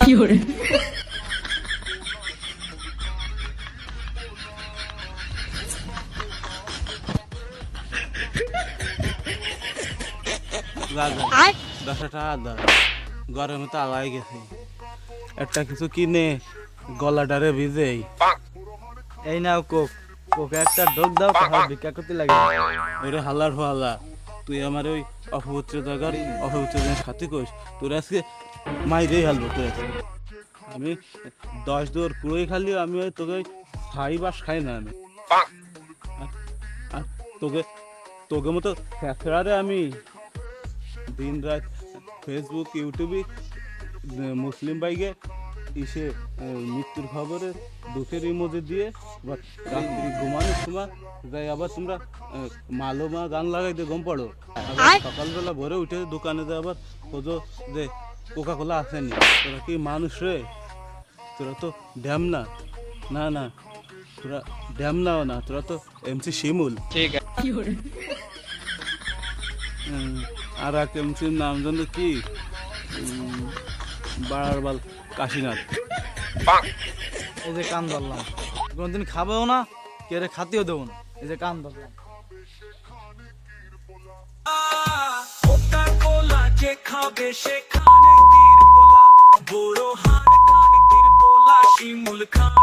有人，দাদা দশটা টাকা দাও গরমে তো আলাই গেছে। একটা কিছু কিনে গলাটারে ভিজেই এই নাও কোক। কোকে একটা ডোক দাও ভিক্ষা করতে লাগে। ওরে হালার হালা তুই আমার ওই অপবিত্র জায়গার অপবিত্র খাতে কইস তোর আজকে মাইরেই হালবো তোর আমি দশ দৌড় কুড়োই খালি, আমি ওই তোকে খাই বাস খাই না আমি। তোকে তোকে মতো ফ্যাফড়ারে আমি দিন রাত ফেসবুক ইউটিউবে মুসলিম বাইকে ইসে মৃত্যুর খবরে দুঃখের ইমোজি দিয়ে রাত্রি ঘুমানোর সময় যাই আবার তোমরা মালো মা গান লাগাইতে ঘুম পড়ো। আবার সকালবেলা ভোরে উঠে দোকানে যায় আবার খোঁজো যে কোকা কোলা আসেনি। তোরা কি মানুষ রে? তোরা তো ড্যাম না। না না। তোরা ড্যাম নাও না। তোরা তো এমসি শিমুল। ঠিক হুম, আর এক এমসির নাম জানো কি? উম, বাড়ারবাল কাশিনাথ। এই যে কান ধরলাম। কোনোদিন খাবেও না কেড়ে খাতেও দেবো না। এই যে কান ধরলাম। খাবে সেখানে তীর বড় হার কানে শিমুল খান